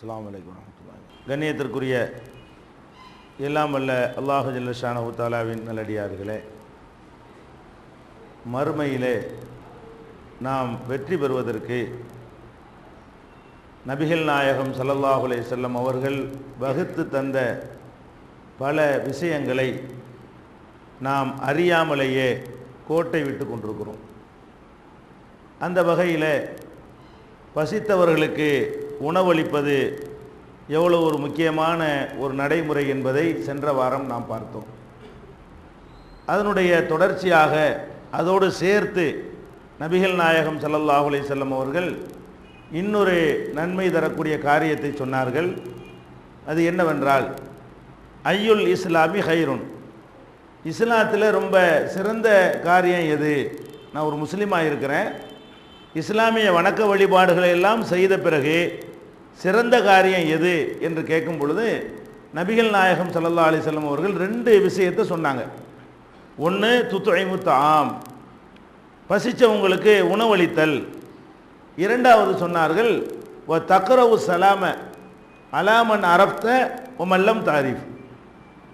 அஸ்லாம் வலைக்கம் வரமத்துல்லாங்க கண்ணியத்திற்குரிய எல்லாம் வல்ல அல்லாஹு ஜல்லஷான உத்தாலாவின் நல்லடியார்களே மறுமையிலே நாம் வெற்றி பெறுவதற்கு நபிகள் நாயகம் சல்லல்லாஹுலே செல்லம் அவர்கள் வகுத்து தந்த பல விஷயங்களை நாம் அறியாமலேயே கோட்டை விட்டு கொண்டிருக்கிறோம். அந்த வகையில் பசித்தவர்களுக்கு உணவளிப்பது எவ்வளோ ஒரு முக்கியமான ஒரு நடைமுறை என்பதை சென்ற வாரம் நாம் பார்த்தோம். அதனுடைய தொடர்ச்சியாக அதோடு சேர்த்து நபிகள் நாயகம் சல்லல்லாஹு அலைஹி வஸல்லம் அவர்கள் இன்னொரு நன்மை தரக்கூடிய காரியத்தை சொன்னார்கள். அது என்னவென்றால் ஐயுல் இஸ்லாமி ஹைருன். இஸ்லாத்தில் ரொம்ப சிறந்த காரியம் எது? நான் ஒரு முஸ்லீமாக இருக்கிறேன். இஸ்லாமிய வணக்க வழிபாடுகளை எல்லாம் செய்த பிறகு சிறந்த காரியம் எது என்று கேட்கும் பொழுது நபிகள் நாயகம் சல்லா அலிசல்லம் அவர்கள் ரெண்டு விஷயத்தை சொன்னாங்க. ஒன்று துத்துழைமுத்த ஆம் பசித்தவங்களுக்கு உணவளித்தல். இரண்டாவது சொன்னார்கள் ஒ தக்கரவு சலாம அலாமன் அரப்த உமல்லம் தாரிஃப்.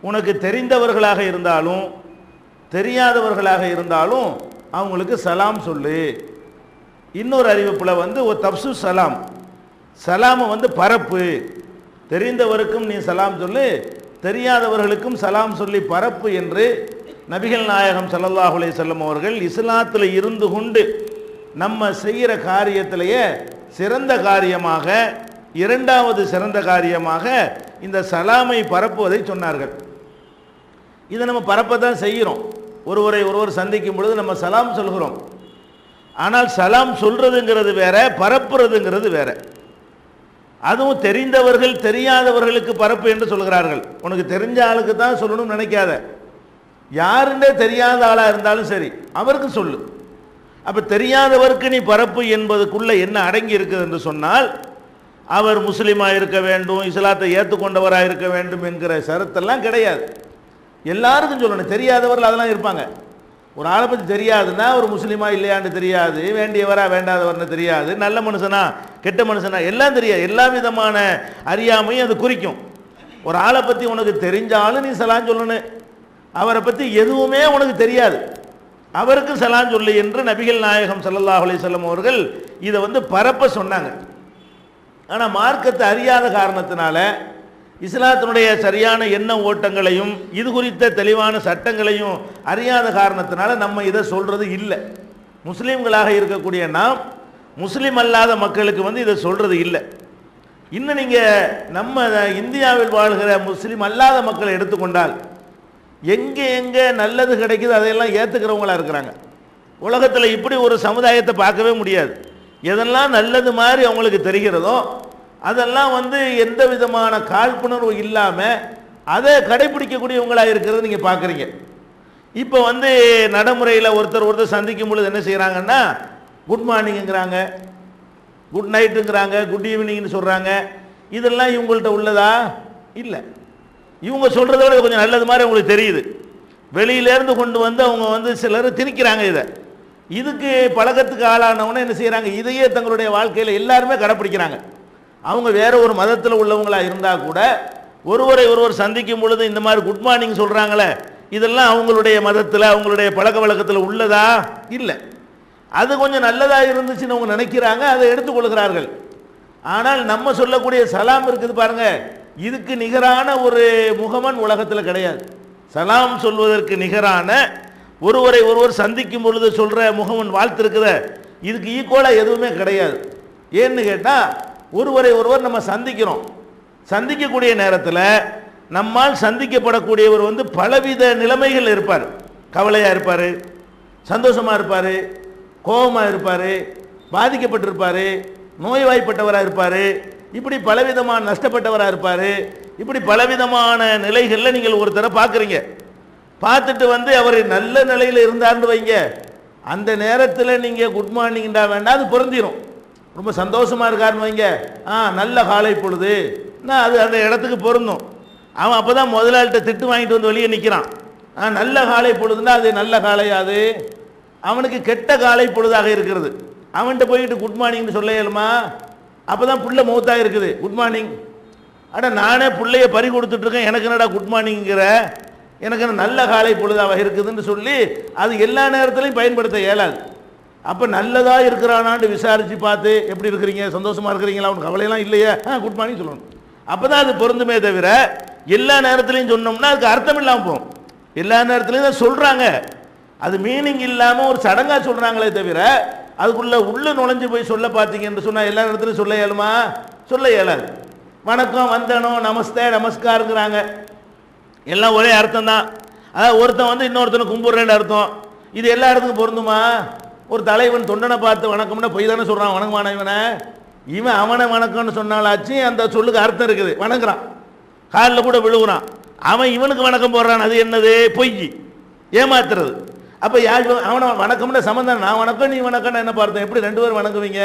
உனக்கு தெரிந்தவர்களாக இருந்தாலும் தெரியாதவர்களாக இருந்தாலும் அவங்களுக்கு சலாம் சொல்லு. இன்னொரு அறிவிப்பில் வந்து ஒரு தப்சு சலாம் சலாமை வந்து பரப்பு. தெரிந்தவருக்கும் நீ சலாம் சொல்லு தெரியாதவர்களுக்கும் சலாம் சொல்லி பரப்பு என்று நபிகள் நாயகம் ஸல்லல்லாஹு செல்லும் அவர்கள் இஸ்லாத்தில் இருந்து கொண்டு நம்ம செய்கிற காரியத்திலேயே சிறந்த காரியமாக இரண்டாவது சிறந்த காரியமாக இந்த சலாமை பரப்புவதை சொன்னார்கள். இதை நம்ம பரப்ப தான் செய்கிறோம். ஒருவரை ஒருவர் சந்திக்கும் பொழுது நம்ம சலாம் சொல்கிறோம். ஆனால் சலாம் சொல்றதுங்கிறது வேற பரப்புறதுங்கிறது வேற. அதுவும் தெரிந்தவர்கள் தெரியாதவர்களுக்கு பரப்பு என்று சொல்கிறார்கள். உனக்கு தெரிஞ்ச ஆளுக்கு தான் சொல்லணும்னு நினைக்காத. யாருன்னே தெரியாத ஆளாக இருந்தாலும் சரி அவருக்கு சொல்லு. அப்போ தெரியாதவருக்கு நீ பரப்பு என்பதுக்குள்ளே என்ன அடங்கி இருக்குது என்று சொன்னால் அவர் முஸ்லீமாக இருக்க வேண்டும் இஸ்லாத்தை ஏற்றுக்கொண்டவராக இருக்க வேண்டும் என்கிற சரத்தெல்லாம் கிடையாது. எல்லாருக்கும் சொல்லணும் தெரியாதவர்கள் அதெல்லாம் இருப்பாங்க. ஒரு ஆளை பற்றி தெரியாதுன்னா ஒரு முஸ்லீமா இல்லையான்னு தெரியாது வேண்டியவரா வேண்டாதவர்னு தெரியாது நல்ல மனுஷனா கெட்ட மனுஷனா எல்லாம் தெரியாது. எல்லா விதமான அறியாமையும் அது குறிக்கும். ஒரு ஆளை பற்றி உனக்கு தெரிஞ்சாலும் நீ சலான் சொல்லணும். அவரை பற்றி எதுவுமே உனக்கு தெரியாது. அவருக்கு சலான் சொல்லு என்று நபிகள் நாயகம் ஸல்லல்லாஹு அலிசல்லம் அவர்கள் இதை வந்து பரப்ப சொன்னாங்க. ஆனால் மார்க்கத்தை அறியாத காரணத்தினால இஸ்லாத்தினுடைய சரியான எண்ண ஓட்டங்களையும் இது குறித்த தெளிவான சட்டங்களையும் அறியாத காரணத்தினால நம்ம இதை சொல்றது இல்லை. முஸ்லீம்களாக இருக்கக்கூடிய நாம் முஸ்லீம் அல்லாத மக்களுக்கு வந்து இதை சொல்றது இல்லை. இன்னும் நீங்கள் நம்ம இந்தியாவில் வாழ்கிற முஸ்லீம் அல்லாத மக்களை எடுத்துக்கொண்டால் எங்கே எங்கே நல்லது கிடைக்குது அதையெல்லாம் ஏற்றுக்கிறவங்களா இருக்கிறாங்க. உலகத்தில் இப்படி ஒரு சமுதாயத்தை பார்க்கவே முடியாது. எதெல்லாம் நல்லது மாதிரி அவங்களுக்கு தெரிகிறதோ அதெல்லாம் வந்து எந்த விதமான காழ்ப்புணர்வு இல்லாமல் அதை கடைபிடிக்கக்கூடியவங்களாக இருக்கிறது நீங்கள் பார்க்குறீங்க இப்போ வந்து நடைமுறையில் ஒருத்தர் ஒருத்தர் சந்திக்கும் பொழுது என்ன செய்கிறாங்கன்னா குட் மார்னிங்கிறாங்க குட் நைட்டுங்கிறாங்க குட் ஈவினிங்னு சொல்கிறாங்க இதெல்லாம் இவங்கள்ட்ட உள்ளதா? இல்லை. இவங்க சொல்கிறத விட கொஞ்சம் நல்லது மாதிரி அவங்களுக்கு தெரியுது. வெளியிலேருந்து கொண்டு வந்து அவங்க வந்து சிலர் திணிக்கிறாங்க இதை. இதுக்கு பழக்கத்துக்கு ஆளானவொன்னே என்ன செய்கிறாங்க இதையே தங்களுடைய வாழ்க்கையில் எல்லாருமே கடைப்பிடிக்கிறாங்க அவங்க வேற ஒரு மதத்தில் உள்ளவங்களா இருந்தால் கூட ஒருவரை ஒருவர் சந்திக்கும் பொழுது இந்த மாதிரி குட் மார்னிங் சொல்கிறாங்களே இதெல்லாம் அவங்களுடைய மதத்தில் அவங்களுடைய பழக்க வழக்கத்தில் உள்ளதா? இல்லை. அது கொஞ்சம் நல்லதாக இருந்துச்சுன்னு அவங்க நினைக்கிறாங்க அதை எடுத்துக்கொள்கிறார்கள். ஆனால் நம்ம சொல்லக்கூடிய சலாம் இருக்குது பாருங்க இதுக்கு நிகரான ஒரு முகமன் உலகத்தில் கிடையாது. சலாம் சொல்வதற்கு நிகரான ஒருவரை ஒருவர் சந்திக்கும் பொழுது சொல்கிற முகமன் வாழ்த்து இருக்குத இதுக்கு ஈக்குவலாக எதுவுமே கிடையாது. ஏன்னு கேட்டால் ஒருவரை ஒருவர் நம்ம சந்திக்கிறோம். சந்திக்கக்கூடிய நேரத்தில் நம்மால் சந்திக்கப்படக்கூடியவர் வந்து பலவித நிலைமைகள் இருப்பார். கவலையாக இருப்பார் சந்தோஷமாக இருப்பார் கோபமாக இருப்பார் பாதிக்கப்பட்டிருப்பார் நோய்வாய்ப்பட்டவராக இருப்பார் இப்படி பலவிதமான நஷ்டப்பட்டவராக இருப்பார் இப்படி பலவிதமான நிலைகளில் நீங்கள் ஒருத்தரை பார்க்குறீங்க பார்த்துட்டு வந்து அவர் நல்ல நிலையில் இருந்தார்னு வைங்க. அந்த நேரத்தில் நீங்கள் குட் மார்னிங்டா வேண்டாம் அது பொருந்திடும் ரொம்ப சந்தோஷமாக இருக்காருன்னு வைங்க. ஆ நல்ல காலை பொழுது. நான் அது அந்த இடத்துக்கு பொருந்தும். அவன் அப்போ தான் முதலாளிகிட்ட திட்டு வாங்கிட்டு வந்து வெளியே நிற்கிறான் ஆ நல்ல காலை பொழுதுன்னா அது நல்ல காலையாது. அவனுக்கு கெட்ட காலை பொழுதாக இருக்கிறது. அவன்கிட்ட போயிட்டு குட் மார்னிங்னு சொல்ல இயலுமா? அப்போ தான் பிள்ளை மூத்தாக இருக்குது. குட் மார்னிங் ஆனால் நானே பிள்ளைய பறி கொடுத்துட்ருக்கேன். எனக்கு என்னடா குட் மார்னிங்கிற எனக்கு நல்ல காலை பொழுதாக இருக்குதுன்னு சொல்லி அது எல்லா நேரத்திலையும் பயன்படுத்த இயலாது. அப்போ நல்லதாக இருக்கிறானான்னு விசாரித்து பார்த்து எப்படி இருக்கிறீங்க? சந்தோஷமாக இருக்கிறீங்களா? உனக்கு கவலையெல்லாம் இல்லையே? ஆ குட் மார்னிங் சொல்லணும். அப்போ தான் அது பொருந்துமே தவிர எல்லா நேரத்துலையும் சொன்னோம்னா அதுக்கு அர்த்தம் இல்லாமல் போகும். எல்லா நேரத்துலையும் தான் சொல்கிறாங்க அது மீனிங் இல்லாமல் ஒரு சடங்காக சொல்கிறாங்களே தவிர அதுக்குள்ளே உள்ள நுழைஞ்சு போய் சொல்ல பார்த்தீங்கன்னு சொன்னால் எல்லா இடத்துலையும் சொல்ல இயலுமா? சொல்ல இயலாது. வணக்கம் வந்தனோ நமஸ்தே நமஸ்காருங்கிறாங்க. எல்லாம் ஒரே அர்த்தம் தான் அதாவது ஒருத்தன் வந்து இன்னொருத்தனை கும்பிட்றேன்னு அர்த்தம். இது எல்லா இடத்துக்கும் பொருந்துமா? ஒரு தலைவன் தொண்டனை பார்த்து வணக்கம்னா பொய் தானே சொல்கிறான் வணக்கமான இவனை. இவன் அவனை வணக்கம்னு சொன்னாலாச்சு அந்த சொல்லுக்கு அர்த்தம் இருக்குது. வணங்குறான். காலில் கூட விழுகுறான். அவன் இவனுக்கு வணக்கம் போடுறான். அது என்னது? பொய். ஏமாத்துறது. அப்போ யார் அவனை வணக்கம்னா சம்மந்தம் நான் வணக்கம் நீ வணக்கம்னு என்ன பார்த்தேன் எப்படி ரெண்டு பேரும் வணங்குவீங்க?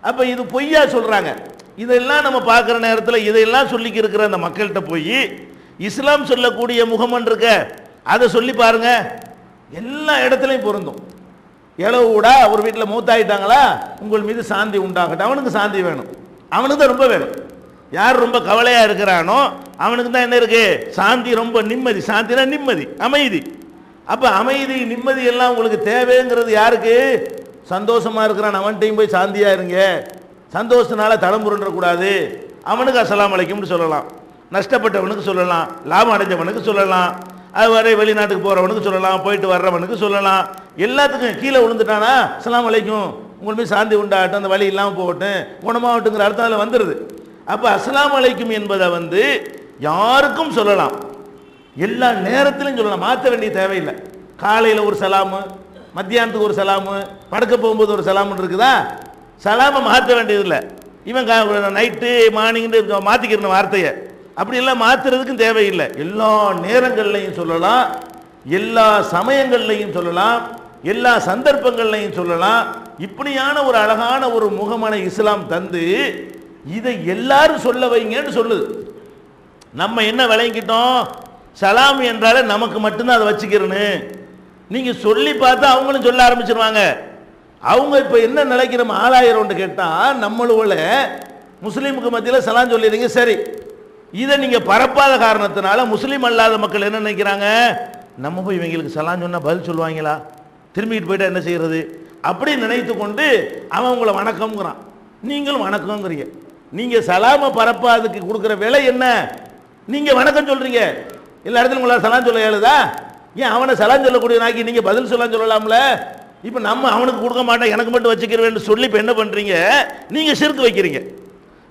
அப்போ இது பொய்யா சொல்கிறாங்க இதெல்லாம் நம்ம பார்க்குற நேரத்தில் இதையெல்லாம் சொல்லிக்கு இருக்கிற அந்த மக்கள்கிட்ட போய் இஸ்லாம் சொல்லக்கூடிய முகமன் இருக்க அதை சொல்லி பாருங்க. எல்லா இடத்துலையும் பொருந்தும். இளவுடா ஒரு வீட்டில் மூத்தாயிட்டாங்களா? உங்கள் மீது சாந்தி உண்டாகட்டும். அவனுக்கு சாந்தி வேணும். அவனுக்கு தான் ரொம்ப வேணும். யார் ரொம்ப கவலையாக இருக்கிறானோ அவனுக்கு தான் என்ன இருக்கு? சாந்தி ரொம்ப நிம்மதி. சாந்தினா நிம்மதி அமைதி. அப்போ அமைதி நிம்மதி எல்லாம் உங்களுக்கு தேவைங்கிறது யாருக்கு? சந்தோஷமாக இருக்கிறான். அவன்கிட்டையும் போய் சாந்தியாக இருங்க. சந்தோஷத்தினால தலைமுருன்றக்கூடாது அவனுக்கு அசலாம் அழைக்கும்னு சொல்லலாம். நஷ்டப்பட்டவனுக்கு சொல்லலாம். லாபம் அடைஞ்சவனுக்கு சொல்லலாம். அது வரை வெளிநாட்டுக்கு போகிறவனுக்கு சொல்லலாம் போயிட்டு வர்றவனுக்கு சொல்லலாம். எல்லாத்துக்கும் கீழே விழுந்துட்டானா? சலாம் அலைக்கும். உங்கள் போய் சாந்தி உண்டாகட்டும் அந்த வழி இல்லாமல் போகட்டும். குணமாகட்டுங்கிற அர்த்தம் அதில் வந்துடுது அப்போ அஸ்லாம் அலைக்கும் என்பதை வந்து யாருக்கும் சொல்லலாம். எல்லா நேரத்திலும் சொல்லலாம். மாற்ற வேண்டிய தேவையில்லை. காலையில் ஒரு சலாமு மத்தியானத்துக்கு ஒரு சலாமு படுக்க போகும்போது ஒரு சலாமுன்னு இருக்குதா? சலாமை மாற்ற வேண்டியதில்லை. இவன் நைட்டு மார்னிங்னு மாற்றிக்கிறேன் வார்த்தையை அப்படி எல்லாம் மாற்றுறதுக்கும் தேவையில்லை. எல்லா நேரங்கள்லையும் சொல்லலாம் எல்லா சமயங்கள்லையும் சொல்லலாம் எல்லா சந்தர்ப்பங்கள்லையும் சொல்லலாம். இப்படியான ஒரு அழகான ஒரு முகமான இஸ்லாம் தந்து இதை எல்லாரும் சொல்ல வைங்கன்னு சொல்லுது. நம்ம என்ன விளங்கிட்டோம்? சலாம் என்றாலே நமக்கு மட்டும்தான் அதை வச்சுக்கிறேன்னு. நீங்கள் சொல்லி பார்த்தா அவங்களும் சொல்ல ஆரம்பிச்சிருவாங்க. அவங்க இப்போ என்ன நிலைக்கு ஆளாயிரம்னு கேட்டால் நம்மளோட முஸ்லீமுக்கு மத்தியில் சலாம் சொல்லிடுறீங்க சரி. இதை நீங்கள் பரப்பாத காரணத்தினால முஸ்லீம் அல்லாத மக்கள் என்ன நினைக்கிறாங்க? நம்ம போய் இவங்களுக்கு சலான் சொன்னால் பதில் சொல்லுவாங்களா? திரும்பிட்டு போயிட்டா என்ன செய்கிறது அப்படி நினைத்து கொண்டு அவன் உங்களை வணக்கம்ங்கிறான். நீங்களும் வணக்கங்கிறீங்க. நீங்கள் சலாமை பரப்பாதுக்கு கொடுக்குற விலை என்ன? நீங்கள் வணக்கம் சொல்கிறீங்க எல்லா இடத்துலையும் உங்களால் சலான் சொல்ல ஏழுதா ஏன் அவனை சலான் சொல்லக்கூடிய நாக்கி நீங்கள் பதில் சொல்லலாம் சொல்லலாம்ல? இப்போ நம்ம அவனுக்கு கொடுக்க மாட்டேன் எனக்கு மட்டும் வச்சுக்கிறேன்னு சொல்லி இப்போ என்ன பண்ணுறீங்க நீங்கள் சிறுக்கு வைக்கிறீங்க.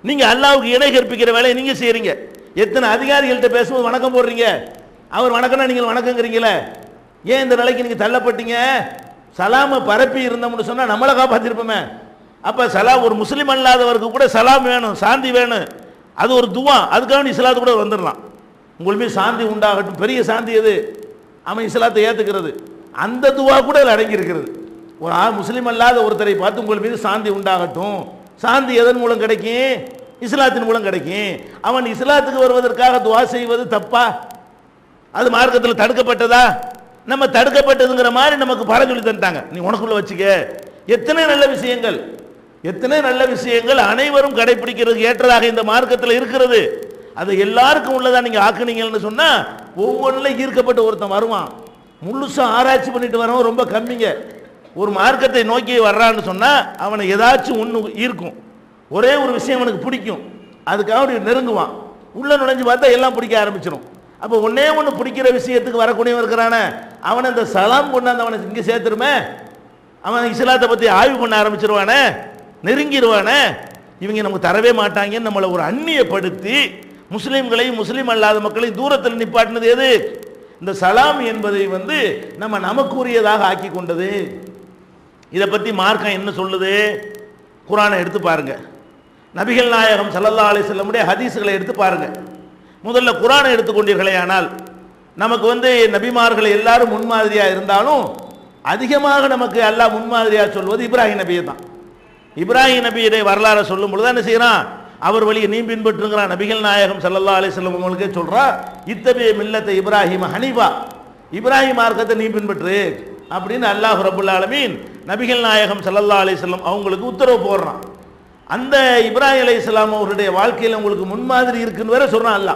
நீங்க அல்லாவுக்கு இணை கற்பிக்கிற வேலையை நீங்க செய்றீங்க. எத்தனை அதிகாரிகள்கிட்ட பேசும்போது வணக்கம் போடுறீங்க? அவர் வணக்கம்னா நீங்கள் வணக்கங்கிறீங்களே. ஏன் இந்த நிலைக்கு நீங்க தள்ளப்பட்டீங்க? சலாம பரப்பி இருந்தோம்னு சொன்னா நம்மளை காப்பாத்திருப்போமே. அப்ப சலாம் ஒரு முஸ்லீம் அல்லாதவருக்கு கூட சலாம் வேணும் சாந்தி வேணும். அது ஒரு துவா. அதுக்காக இஸ்லாத்து கூட வந்துடலாம். உங்கள் மீது சாந்தி உண்டாகட்டும். பெரிய சாந்தி எது? அவன் இஸ்லாத்தை ஏத்துக்கிறது. அந்த துவா கூட அதில் அடங்கி இருக்கிறது ஒரு ஆள் முஸ்லீம் அல்லாத ஒருத்தரை பார்த்து உங்கள் மீது சாந்தி உண்டாகட்டும். சாந்தி எதன் மூலம் கிடைக்கும்? இஸ்லாத்தின் மூலம் கிடைக்கும். அவன் இஸ்லாத்துக்கு வருவதற்காக துவா செய்வது தப்பா? அது மார்க்கத்தில் தடுக்கப்பட்டதா? நம்ம தடுக்கப்பட்டதுங்கிற மாதிரி நமக்கு பரம் சொல்லி தந்துட்டாங்க. நீ உனக்குள்ள வச்சுக்க. எத்தனை நல்ல விஷயங்கள்? எத்தனை நல்ல விஷயங்கள் அனைவரும் கடைபிடிக்கிறதுக்கு ஏற்றதாக இந்த மார்க்கத்தில் இருக்கிறது. அது எல்லாருக்கும் உள்ளதா நீங்க ஆக்குனீங்கன்னு சொன்னா ஒவ்வொன்றில் ஈர்க்கப்பட்டு ஒருத்தன் வருவான். முழுசா ஆராய்ச்சி பண்ணிட்டு வரவன் ரொம்ப கம்மிங்க. ஒரு மார்க்கத்தை நோக்கி வர்றான்னு சொன்னால் அவனை ஏதாச்சும் ஒன்று ஈர்க்கும். ஒரே ஒரு விஷயம் அவனுக்கு பிடிக்கும். அதுக்காக அப்படி நெருங்குவான். உள்ளே நுழைஞ்சு பார்த்தா எல்லாம் பிடிக்க ஆரம்பிச்சிடும் அப்போ ஒன்னே ஒன்று பிடிக்கிற விஷயத்துக்கு வரக்கூடியவன் இருக்கிறானே அவனை இந்த சலாம் கொண்டாந்து அவனை இங்கே சேர்த்துருமே. அவன் இஸ்லாத்தை பற்றி ஆய்வு பண்ண ஆரம்பிச்சிருவானே நெருங்கிடுவானே இவங்க நமக்கு தரவே மாட்டாங்கன்னு நம்மளை ஒரு அந்நியப்படுத்தி முஸ்லீம்களையும் முஸ்லீம் அல்லாத மக்களையும் தூரத்தில் நிப்பாட்டினது எது? இந்த சலாம் என்பதை வந்து நம்ம நமக்குரியதாக ஆக்கி கொண்டது. இதை பற்றி மார்க்கம் என்ன சொல்லுது? குரானை எடுத்து பாருங்க. நபிகள் நாயகம் சல்லல்லா அலி செல்லமுடைய ஹதீஸுகளை எடுத்து பாருங்க. முதல்ல குரானை எடுத்துக்கொண்டீர்களே ஆனால் நமக்கு வந்து நபிமார்கள் எல்லாரும் முன்மாதிரியாக இருந்தாலும் அதிகமாக நமக்கு அல்லாஹ் முன்மாதிரியாக சொல்வது இப்ராஹிம் நபியை தான். இப்ராஹிம் நபியுடைய வரலாறை சொல்லும் பொழுது என்ன செய்கிறான் அவர் வழியை நீ பின்பற்றுங்கிறான் நபிகள் நாயகம் சல்லல்லா அலி செல்லம் உங்களுக்கே சொல்கிறான் இத்தகைய மில்லத்தை இப்ராஹிம் ஹனீஃபா இப்ராஹிம் மார்க்கத்தை நீ பின்பற்று. அப்படின்னு அல்லாஹ் ரபுல் ஆலமீன் நபிகள் நாயகம் சல்லல்லா அலிஸ்லாம் அவங்களுக்கு உத்தரவு போடுறான். அந்த இப்ராஹிம் அலி இஸ்லாம் அவருடைய வாழ்க்கையில் உங்களுக்கு முன்மாதிரி இருக்குன்னு வேற சொல்கிறான் அல்லா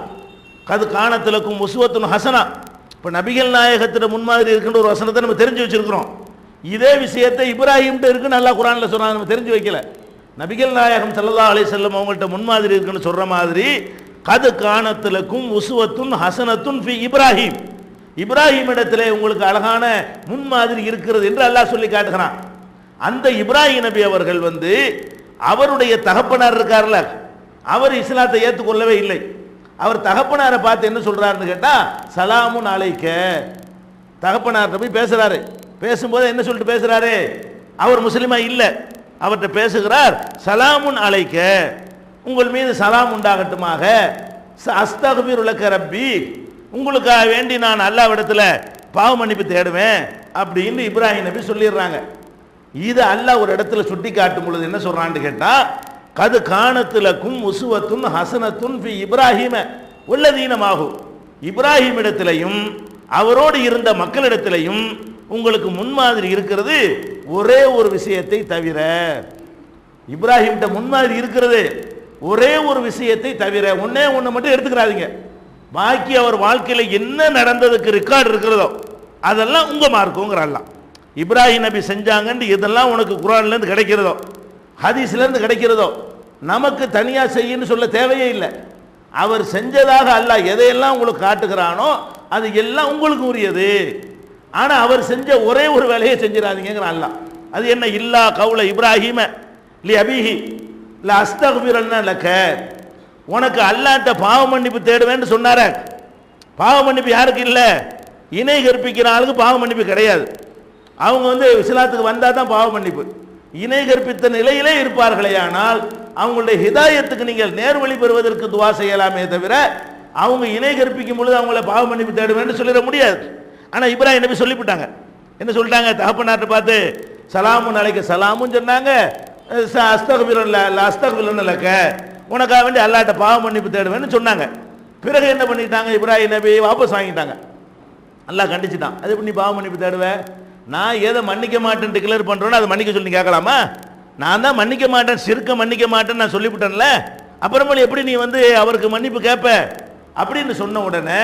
கது காணத்திலக்கும் முசுவத்துன் ஹசனா. இப்போ நபிகள் நாயகத்தில் முன்மாதிரி இருக்குன்ற ஒரு வசனத்தை நம்ம தெரிஞ்சு வச்சிருக்கிறோம். இதே விஷயத்தை இப்ராஹிம்கிட்ட இருக்குன்னு நல்லா குரானில் சொல்றாங்க நம்ம தெரிஞ்சு வைக்கல. நபிகள் நாயகம் சல்லா அலி செல்லம் அவங்கள்ட்ட முன்மாதிரி இருக்குன்னு சொல்கிற மாதிரி கது காணத்திலக்கும் உசுவத்துன் ஹசனத்துன் ஃபி இப்ராஹிம். இப்ராஹிம் இடத்திலே உங்களுக்கு அழகான முன்மாதிரி இருக்கிறது என்று அல்லாஹ் சொல்லி காட்டுகிறான். அந்த இப்ராஹிம் நபி அவர்கள் வந்து அவருடைய தகப்பனார் இருக்கார்ல அவர் இஸ்லாத்தை ஏற்றுக்கொள்ளவே இல்லை. அவர் தகப்பனாரை பார்த்து என்ன சொல்றாருன்னு கேட்டா சலாமுன் அழைக்க தகப்பனார்கிட்ட போய் பேசுறாரு. பேசும்போது என்ன சொல்லிட்டு பேசுறாரு? அவர் முஸ்லீமாக இல்லை. அவர்கிட்ட பேசுகிறார் சலாமுன் அழைக்க உங்கள் மீது சலாம் உண்டாகட்டுமாக. அஸ்தகபீர் உலக ரப்பி. உங்களுக்காக வேண்டி நான் அல்லாவிடத்தில் பாவ மன்னிப்பு தேடுவேன் அப்படின்னு இப்ராஹிம் நபி சொல்லிடுறாங்க. இது அல்லாஹ் ஒரு இடத்துல சுட்டி காட்டும் பொழுது என்ன சொல்றான்னு கேட்டா கது காணத்திலக்கும் உசுவத்துன் ஹசனத்துன் பி இப்ராஹிம உள்ளதீனமாகும் இப்ராஹிம் இடத்திலையும் அவரோடு இருந்த மக்களிடத்திலையும் உங்களுக்கு முன்மாதிரி இருக்கிறது ஒரே ஒரு விஷயத்தை தவிர. இப்ராஹிம்கிட்ட முன்மாதிரி இருக்கிறது ஒரே ஒரு விஷயத்தை தவிர ஒன்னே ஒன்று மட்டும் எடுத்துக்கிறாதீங்க. பாக்கி அவர் வாழ்க்கையில் என்ன நடந்ததுக்கு ரெக்கார்டு இருக்கிறதோ அதெல்லாம் உங்கள் மார்க்குங்கிறல்லாம் இப்ராஹிம் நபி செஞ்சாங்கன்னு இதெல்லாம் உனக்கு குரான்லேருந்து கிடைக்கிறதோ ஹதீஸ்லேருந்து கிடைக்கிறதோ நமக்கு தனியாக செய்யன்னு சொல்ல தேவையே இல்லை. அவர் செஞ்சதாக அல்லாஹ் எதையெல்லாம் உங்களுக்கு காட்டுகிறானோ அது எல்லாம் உங்களுக்கு உரியது. ஆனால் அவர் செஞ்ச ஒரே ஒரு வேலையை செஞ்சிடாதீங்கிற அல்ல அது என்ன இல்லா கவுல இப்ராஹிம இல்லை அபிஹி இல்ல அஸ்தகுபிரன்னா லக்க உனக்கு அல்லாட்ட பாவ மன்னிப்பு தேடுவேன்னு சொன்னார. பாவ மன்னிப்பு யாருக்கு இல்லை? இணை கற்பிக்கிற ஆளுக்கு பாவ மன்னிப்பு கிடையாது. அவங்க வந்து இஸ்லாத்துக்கு வந்தால் தான் பாவ மன்னிப்பு. இணை கற்பித்த நிலையிலே இருப்பார்களே ஆனால் அவங்களுடைய ஹிதாயத்துக்கு நீங்கள் நேர்வழி பெறுவதற்கு துவா செய்யலாமே தவிர அவங்க இணை கற்பிக்கும் பொழுது அவங்கள பாவ மன்னிப்பு தேடுவேன்னு சொல்லிட முடியாது. ஆனால் இப்ராஹிம் நபி சொல்லிவிட்டாங்க. என்ன சொல்லிட்டாங்க? தகப்பனார்ட்ட பார்த்து சலாமுன்னு அழைக்க சலாமும் சொன்னாங்க அஸ்தகபிரன் அஸ்தகபிரன் லக்க. உனக்காக வேண்டி அல்லாட்ட பாவ மன்னிப்பு தேடுவேன்னு சொன்னாங்க. பிறகு என்ன பண்ணிட்டாங்க? இப்ராஹிம் நபி வாபஸ் வாங்கிட்டாங்க. அல்லாஹ் கண்டிச்சுட்டான். அது எப்படி நீ பாவ மன்னிப்பு தேடுவேன் நான் எதை மன்னிக்க மாட்டேன்னு டிக்ளேர் பண்ணுறோன்னு அதை மன்னிக்க சொல்லி கேட்கலாமா? நான் தான் மன்னிக்க மாட்டேன் சிறுக்க மன்னிக்க மாட்டேன்னு நான் சொல்லிவிட்டேன்ல. அப்புறமேல எப்படி நீ வந்து அவருக்கு மன்னிப்பு கேட்ப? அப்படின்னு சொன்ன உடனே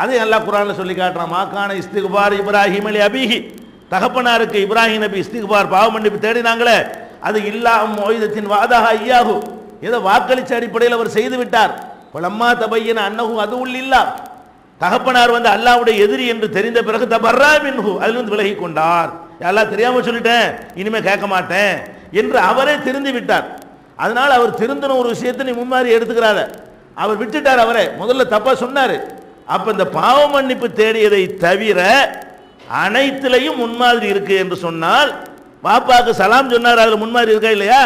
அதையும் எல்லா குரானில் சொல்லி காட்டுறான். மாக்கான இஸ்திகுபார் இப்ராஹிம் அலி அபிஹி. தகப்பனாருக்கு இப்ராஹிம் நபி இஸ்திகுபார் பாவ மன்னிப்பு தேடினாங்களே. அது இல்லா மோயுதத்தின் வாதாக ஐயாகு ஏதோ வாக்களிச்ச அடிப்படையில் அவர் செய்து விட்டார். பலம்மா தபையன அன்னகு அது இல்லா தகப்பனார் வந்து அல்லாவுடைய எதிரி என்று தெரிந்த பிறகு தபர்ரா மின்ஹு அதிலிருந்து விலகி கொண்டார். எல்லாம் தெரியாம சொல்லிட்டேன் இனிமே கேட்க மாட்டேன் என்று அவரே திருந்தி விட்டார். அதனால் அவர் திருந்தின ஒரு விஷயத்தை நீ முன்மாதிரி எடுத்துக்கிறாத. அவர் விட்டுட்டார் அவரே. முதல்ல தப்பா சொன்னாரு. அப்ப இந்த பாவ மன்னிப்பு தேடியதை தவிர அனைத்திலையும் முன்மாதிரி இருக்கு என்று சொன்னால் பாப்பாவுக்கு சலாம் சொன்னார் அதில் முன்மாதிரி இருக்கா இல்லையா?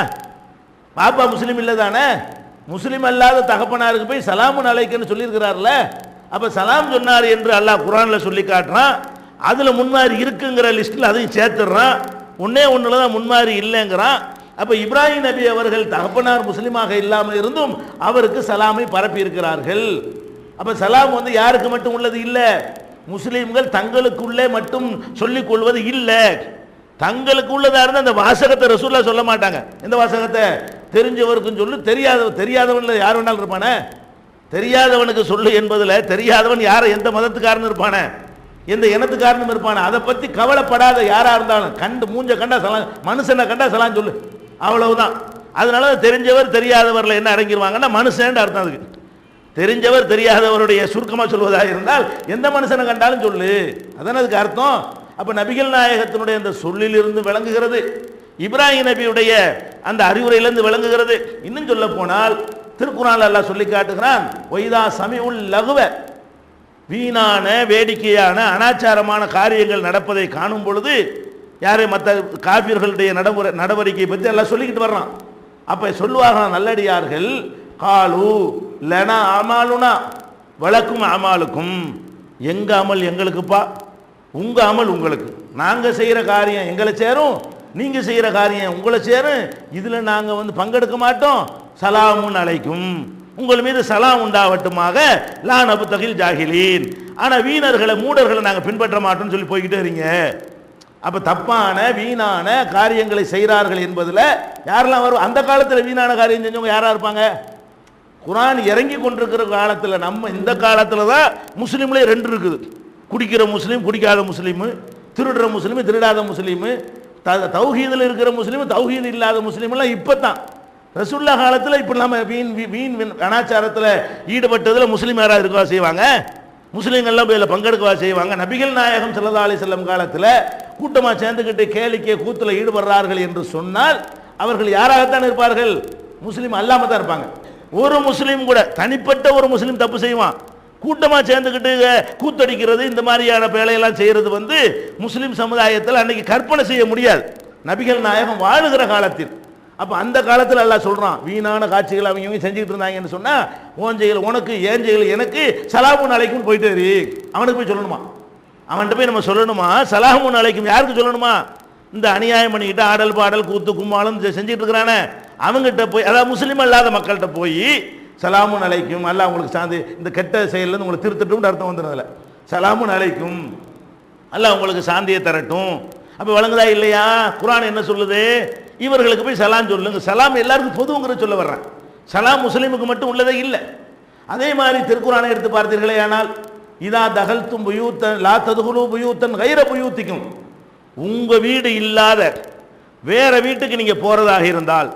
பாப்பா முஸ்லீம் இல்லை தானே முஸ்லீம் அல்லாத தகப்பனாருக்கு போய் சலாமுன் அலைக்குன்னு சொல்லியிருக்கிறார்ல. அப்போ சலாம் சொன்னார் என்று அல்லாஹ் குரானில் சொல்லி காட்டுறான். அதில் முன்மாதிரி இருக்குங்கிற லிஸ்ட்டில் அதையும் சேர்த்துடுறான். ஒன்றே ஒன்றில் தான் முன்மாதிரி இல்லைங்கிறான். அப்போ இப்ராஹிம் நபி அவர்கள் தகப்பனார் முஸ்லீமாக இல்லாமல் இருந்தும் அவருக்கு சலாமை பரப்பி இருக்கிறார்கள் அப்போ சலாம் வந்து யாருக்கு மட்டும் உள்ளது இல்லை? முஸ்லீம்கள் தங்களுக்குள்ளே மட்டும் சொல்லிக்கொள்வது இல்லை. தங்களுக்கு உள்ளதாக இருந்தால் அந்த வாசகத்தை ரசூல்லா சொல்ல மாட்டாங்க. எந்த வாசகத்தை? தெரிஞ்சவருக்கும் சொல்லு. தெரியாத தெரியாதவனில் யார் வேணாலும் இருப்பானே? தெரியாதவனுக்கு சொல்லு என்பதில் தெரியாதவன் யாரை எந்த மதத்துக்காரனும் இருப்பானே? எந்த இனத்துக்காரனும் இருப்பானே? அதை பற்றி கவலைப்படாத யாராக இருந்தாலும் கண்டு மூஞ்ச கண்டா சலா மனுஷனை கண்டா சலான்னு சொல்லு. அவ்வளவுதான். அதனால தெரிஞ்சவர் தெரியாதவரில் என்ன அடங்கிடுவாங்கன்னா மனுஷன் அர்த்தம் அதுக்கு. தெரிஞ்சவர் தெரியாதவருடைய சுருக்கமாக சொல்வதாக இருந்தால் எந்த மனுஷனை கண்டாலும் சொல்லு. அதானே அதுக்கு அர்த்தம்? அப்போ நபிகள் நாயகத்தினுடைய அந்த சொல்லிலிருந்து விளங்குகிறது. இப்ராஹிம் நபியுடைய அந்த அறிவுரையிலிருந்து விளங்குகிறது. இன்னும் சொல்ல போனால் திருக்குறான் அல்லாஹ் சொல்லி காட்டுகிறான் ஒய்தா சமி உள் லகுவ. வீணான வேடிக்கையான அனாச்சாரமான காரியங்கள் நடப்பதை காணும் பொழுது யார் மற்ற காபியர்களுடைய நடமுறை நடவடிக்கையை பற்றி எல்லாம் சொல்லிக்கிட்டு வர்றான். அப்போ சொல்லுவாங்க நல்லடியார்கள் காலு லனா அமாலுனா. வழக்கும் அமாலுக்கும். எங்க அமல் எங்களுக்குப்பா? உங்க அமல் உங்களுக்கு. நாங்கள் செய்கிற காரியம் எங்களை சேரும் நீங்க செய்யற காரியம் உங்களை சேரும். இதுல நாங்க வந்து பங்கெடுக்க மாட்டோம். சலாமுன்னு அழைக்கும். உங்கள் மீது சலாம் உண்டாவட்டுமாக. லா தகில் ஜாகிலீன். ஆனா வீணர்களை மூடர்களை நாங்க பின்பற்ற மாட்டோம்னு சொல்லி போய்கிட்டே இருங்க அப்ப தப்பான வீணான காரியங்களை செய்கிறார்கள் என்பதில் யாரெல்லாம் வரும் அந்த காலத்தில் வீணான காரியம் செஞ்சவங்க யாரா இருப்பாங்க? குரான் இறங்கி கொண்டிருக்கிற காலத்தில் நம்ம இந்த காலத்தில் தான் முஸ்லீம்லேயே ரெண்டு இருக்குது. குடிக்கிற முஸ்லீம் குடிக்காத முஸ்லீமு திருடுற முஸ்லீமு திருடாத முஸ்லீமு தௌஹீதில் இருக்கிற முஸ்லீம் தௌஹீது இல்லாத முஸ்லீமெல்லாம் இப்போ தான் ரசுல்லா காலத்தில் இப்போ நம்ம வீண் வீண் வீண் கலாச்சாரத்தில் ஈடுபட்டதில் முஸ்லீம் யாராவது இருக்கவா செய்வாங்க? முஸ்லீம்கள்லாம் இதில் பங்கெடுக்கவா செய்வாங்க? நபிகள் நாயகம் சல்லா அலி செல்லம் காலத்தில் கூட்டமாக சேர்ந்துக்கிட்டு கேளிக்கை கூத்தில் ஈடுபடுறார்கள் என்று சொன்னால் அவர்கள் யாராகத்தான் இருப்பார்கள்? முஸ்லீம் அல்லாமல் தான் இருப்பாங்க. ஒரு முஸ்லீம் கூட தனிப்பட்ட ஒரு முஸ்லீம் தப்பு செய்வான். கூட்டமாக சேர்ந்துக்கிட்டு கூத்தடிக்கிறது இந்த மாதிரியான வேலையெல்லாம் செய்கிறது வந்து முஸ்லீம் சமுதாயத்தில் அன்றைக்கி கற்பனை செய்ய முடியாது. நபிகள் நாயகம் வாழுகிற காலத்தில். அப்போ அந்த காலத்தில் எல்லாம் சொல்கிறான் வீணான காட்சிகள் அவங்க இவங்க செஞ்சுக்கிட்டு இருந்தாங்கன்னு சொன்னால் ஓஞ்சைகள் உனக்கு ஏஞ்சைகள் எனக்கு சலாமு நாளைக்கும் போயிட்டு வரி அவனுக்கு போய் சொல்லணுமா? அவன்கிட்ட போய் நம்ம சொல்லணுமா? சலாமு நாளைக்கும் யாருக்கு சொல்லணுமா? இந்த அநியாயம் பண்ணிக்கிட்டு ஆடல் பாடல் கூத்து கும்மாளம் செ- செஞ்சுட்டு இருக்கிறானே. அவங்ககிட்ட போய் அதாவது முஸ்லீம் அல்லாத மக்கள்கிட்ட போய் சலாமுன் அலைக்கும். அல்ல உங்களுக்கு சாந்தி இந்த கெட்ட செயல்லேருந்து உங்களுக்கு திருத்தட்டும்னு அர்த்தம் வந்துடுறதுல சலாமுன் அலைக்கும். அல்ல உங்களுக்கு சாந்தியை தரட்டும். அப்போ வழங்குதா இல்லையா? குரான் என்ன சொல்லுது? இவர்களுக்கு போய் சலாம் சொல்லுங்க. சலாம் எல்லாருக்கும் பொதுங்கிற சொல்ல வர்றேன். சலாம் முஸ்லீமுக்கு மட்டும் உள்ளதே இல்லை. அதே மாதிரி திருக்குறானை எடுத்து பார்த்தீர்களே ஆனால் இதா தகல்த்தும் புயூத்தன் லா ததுகுலு புயூத்தன் கைர புயூத்திக்கும். உங்கள் வீடு இல்லாத வேற வீட்டுக்கு நீங்கள் போகிறதாக இருந்தால்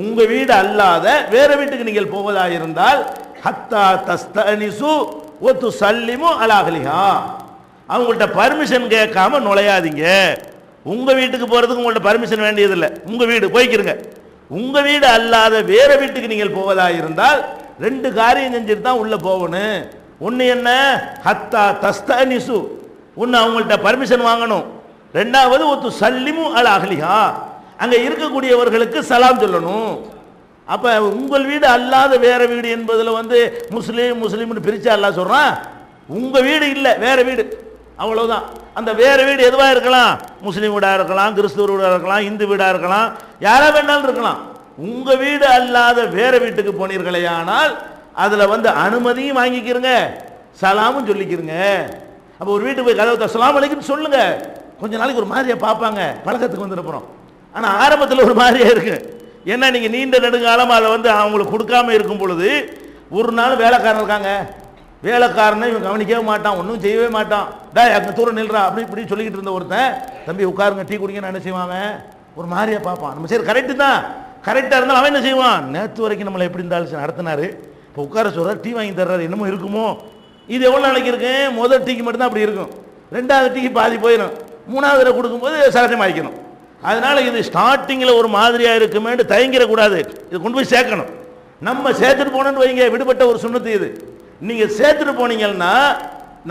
உங்க வீடு அல்லாத வேற வீட்டுக்கு நீங்கள் போவதாக இருந்தால் ஹத்தா தஸ்தனிசு ஒத்து சல்லிமு அலாகலிஹா அவங்கள்ட்ட பர்மிஷன் கேட்காம நுழையாதீங்க. உங்க வீட்டுக்கு போறதுக்கு உங்கள்ட்ட பர்மிஷன் வேண்டியதில்லை. உங்க வீடு போய்க்கிருங்க. உங்க வீடு அல்லாத வேற வீட்டுக்கு நீங்கள் போவதா இருந்தால் ரெண்டு காரியம் செஞ்சுட்டு தான் உள்ள போகணும். ஒன்று என்ன? ஹத்தா தஸ்தனிசு. ஒன்று அவங்கள்ட்ட பர்மிஷன் வாங்கணும். ரெண்டாவது ஒத்து சல்லிமு அலாகலிஹா அங்கே இருக்கக்கூடியவர்களுக்கு சலாம் சொல்லணும். அப்போ உங்கள் வீடு அல்லாத வேறு வீடு என்பதில் வந்து முஸ்லீம் முஸ்லீம்னு பிரித்தா அல்லா சொல்கிறான் உங்கள் வீடு இல்லை வேறு வீடு. அவ்வளோதான் அந்த வேறு வீடு எதுவாக இருக்கலாம்? முஸ்லீம் வீடாக இருக்கலாம் கிறிஸ்துவ வீடாக இருக்கலாம் இந்து வீடாக இருக்கலாம் யாராக வேணாலும் இருக்கலாம். உங்கள் வீடு அல்லாத வேறு வீட்டுக்கு போனீர்களே ஆனால் அதில் வந்து அனுமதியும் வாங்கிக்கிறங்க சலாமும் சொல்லிக்கிறங்க அப்போ ஒரு வீட்டுக்கு போய் கதவை சலாம் அலைக்கும் சொல்லுங்கள் கொஞ்ச நாளைக்கு ஒரு மாதிரியாக பார்ப்பாங்க. பழக்கத்துக்கு வந்துருப்போம் ஆனால் ஆரம்பத்தில் ஒரு மாதிரியே இருக்கு. ஏன்னா நீங்கள் நீண்ட நெடுங்காலம் அதை வந்து அவங்களுக்கு கொடுக்காம இருக்கும் பொழுது ஒரு நாள் வேலைக்காரன் இருக்காங்க. வேலைக்காரனை இவன் கவனிக்கவே மாட்டான் ஒன்றும் செய்யவே மாட்டான். டே அங்கே தூரம் நில்றா அப்படி இப்படி சொல்லிக்கிட்டு இருந்த ஒருத்தன் தம்பி உட்காருங்க டீ குடிங்கன்னு என்ன செய்வான் ஒரு மாதிரியா பார்ப்பான். நம்ம சரி கரெக்டு தான். கரெக்டாக இருந்தாலும் அவன் என்ன செய்வான்? நேற்று வரைக்கும் நம்மளை எப்படி இருந்தாலும் நடத்தினார் நடத்தினாரு. இப்போ உட்கார சொல்கிறார் டீ வாங்கி தர்றாரு என்னமோ இருக்குமோ? இது எவ்வளோ நாளைக்கு இருக்கு? முதல் டீக்கு மட்டும்தான் அப்படி இருக்கும். ரெண்டாவது டீக்கு பாதி போயிடும் மூணாவது தடவை கொடுக்கும்போது சகஜமாக்கிக்கணும் அதனால இது ஸ்டார்டிங்கில் ஒரு மாதிரியாக இருக்குமேன்னு தயங்கிடக்கூடாது. இது கொண்டு போய் சேர்க்கணும். நம்ம சேர்த்துட்டு போனோன்னு வைங்க விடுபட்ட ஒரு சுண்ணத்து இது. நீங்கள் சேர்த்துட்டு போனீங்கன்னா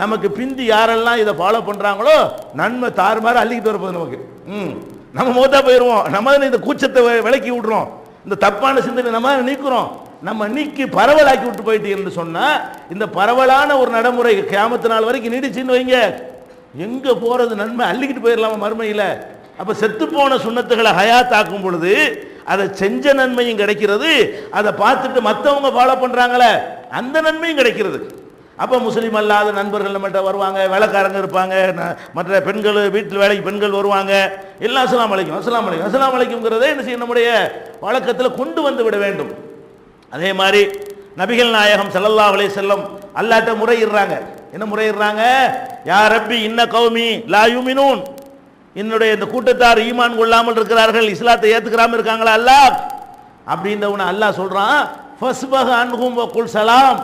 நமக்கு பிந்தி யாரெல்லாம் இதை ஃபாலோ பண்ணுறாங்களோ நன்மை தாறுமாறு அள்ளிக்கிட்டு வரப்போகுது நமக்கு. ம். நம்ம மூத்தா போயிடுவோம் நம்ம இந்த கூச்சத்தை விளக்கி விலக்கி விட்றோம். இந்த தப்பான சிந்தனை நம்ம நீக்கிறோம். நம்ம நீக்கி பரவலாக்கி விட்டு போயிட்டீங்கன்னு சொன்னால் இந்த பரவலான ஒரு நடைமுறை கிராமத்து நாள் வரைக்கும் நீடிச்சுன்னு வைங்க. எங்கே போகிறது நன்மை? அள்ளிக்கிட்டு போயிடலாமா மறுமையில்? அப்போ செத்து போன சுண்ணத்துகளை ஹயாத்தாக்கும் பொழுது அதை செஞ்ச நன்மையும் கிடைக்கிறது அதை பார்த்துட்டு மற்றவங்க ஃபாலோ பண்ணுறாங்களே அந்த நன்மையும் கிடைக்கிறது. அப்போ முஸ்லீம் அல்லாத நண்பர்கள் நம்மகிட்ட வருவாங்க வேலைக்காரங்க இருப்பாங்க மற்ற பெண்கள் வீட்டில் வேலைக்கு பெண்கள் வருவாங்க. எல்லாம் அஸ்லாம் அலைக்கும் அஸ்லாம் அலைக்கும் அஸ்ஸலாமு அலைக்கும்ங்கிறதை என்ன செய்ய நம்முடைய வழக்கத்தில் கொண்டு வந்து விட வேண்டும். அதே மாதிரி நபிகள் நாயகம் செல்லல்லா அலைஹி செல்லம் அல்லாட்ட முறையிடுறாங்க. என்ன முறையிடுறாங்க? யா ரப்பி இன்ன கௌமி லா யூமினூன். என்னுடைய இந்த கூட்டத்தார் ஈமான் கொள்ளாமல் இருக்கிறார்கள் இஸ்லாத்தை ஏற்றுக்கிறாமல் இருக்காங்களா? அல்லாஹ் அப்படின்றவனை அல்லாஹ் சொல்கிறான் ஃபஸ்பஹ அன்ஹும் குல் சலாம்.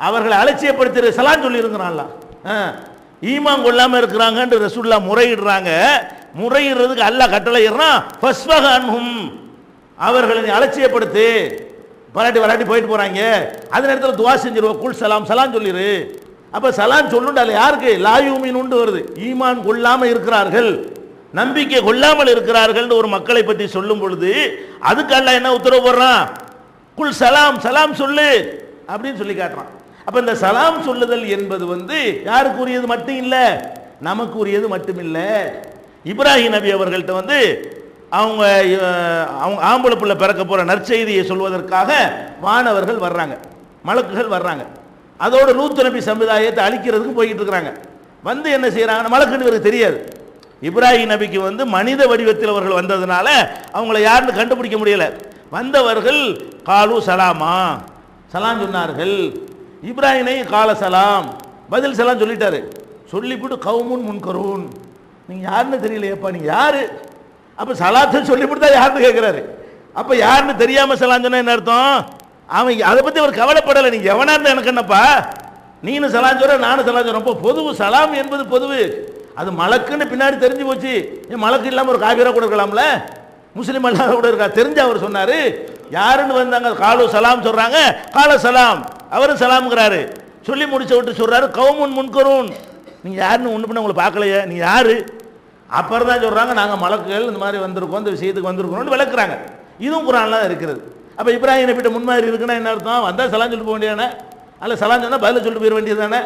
அவர்களை அலட்சியப்படுத்திற சலாம் சொல்லியிருக்கிறான்லாம் ஆ. ஈமான் கொள்ளாமல் இருக்கிறாங்கன்ட்டு ரசூல்லா முறையிடுறாங்க. முறையிடுறதுக்கு அல்லாஹ் கட்டளையிடுறான் ஃபஸ்பஹ அன்ஹும். அவர்களை அலட்சியப்படுத்து. பராட்டி வராட்டி போயிட்டு போகிறாங்க அதே நேரத்தில் துவா செஞ்சிருவோம் குல் சலாம். சலாம் சொல்லிடு அப்ப சலாம் சொல்லுண்டால யாருக்கு? லாயூமின்னு வருது. ஈமான் கொள்ளாம இருக்கிறார்கள். நம்பிக்கை கொள்ளாமல் இருக்கிறார்கள்னு ஒரு மக்களை பற்றி சொல்லும் பொழுது அதுக்கு அல்ல என்ன உத்தரவு போடுறான்? குல் சலாம் சலாம் சொல்லு. அப்படின்னு சொல்லி காட்டுறான். அப்ப இந்த சலாம் சொல்லுதல் என்பது வந்து யாருக்கு உரியது மட்டும் இல்லை நமக்கு உரியது மட்டும் இல்லை இப்ராஹிம் நபி அவர்கள்ட்ட வந்து அவங்க அவங்க ஆம்பளை பிள்ளை பிறக்க போற நற்செய்தியை சொல்வதற்காக வானவர்கள் வர்றாங்க மலக்குகள் வர்றாங்க. அதோட லூத்து நபி சமுதாயத்தை அழிக்கிறதுக்கு போய்கிட்டு இருக்கிறாங்க. வந்து என்ன செய்கிறாங்க மலக்குன்னு இவருக்கு தெரியாது. இப்ராஹிம் நபிக்கு வந்து மனித வடிவத்தில் அவர்கள் வந்ததுனால அவங்கள யாருன்னு கண்டுபிடிக்க முடியல. வந்தவர்கள் காலு சலாமா. சலாம் சொன்னார்கள். இப்ராஹிமை கால சலாம். பதில் சலாம் சொல்லிட்டாரு. சொல்லிவிட்டு கவுமுன் முன்கரூன். நீங்கள் யாருன்னு தெரியலையேப்பா நீங்கள் யாரு? அப்போ சலாத்தை சொல்லிவிட்டு தான் யாருன்னு கேட்குறாரு அப்போ யாருன்னு தெரியாமல் சலாம் சொன்னால் என்ன அர்த்தம்? அவன் அதை பற்றி அவர் கவலைப்படலை. நீங்கள் எவனாக இருந்தால் எனக்கு என்னப்பா? நீனு சலாம் சொல்ற நானும் சலாம் சொல்றேன் இப்போ பொதுவு. சலாம் என்பது பொதுவு. அது மலக்குன்னு பின்னாடி தெரிஞ்சு போச்சு. ஏன் மலக்கு இல்லாமல் ஒரு காபீராக கூட இருக்கலாம்ல? முஸ்லீம் அல்லாத கூட இருக்கா? தெரிஞ்சு அவர் சொன்னார். யாருன்னு வந்தாங்க? காலு சலாம் சொல்கிறாங்க கால சலாம். அவரும் சலாம்ங்கிறாரு. சொல்லி முடிச்ச விட்டு சொல்கிறாரு கவுமுன் முன்கரும் நீங்கள் யாருன்னு ஒன்று பண்ண உங்களை பார்க்கலையே? நீ யார்? அப்புறம் தான் சொல்கிறாங்க நாங்கள் மலக்குகள் இந்த மாதிரி வந்திருக்கோம் இந்த விஷயத்துக்கு வந்திருக்கிறோம்னு விளக்குறாங்க. இதுவும் குரான்லாம் இருக்கிறது அப்போ இப்ராஹிம் நபிட்ட முன்மாதிரி இருக்குன்னா என்ன அர்த்தம்? வந்தால் சலாம் சொல்லிட்டு போக வேண்டியதானே? அல்ல சலாம் சொன்னால் பதில் சொல்லிட்டு போயிட வேண்டியது தானே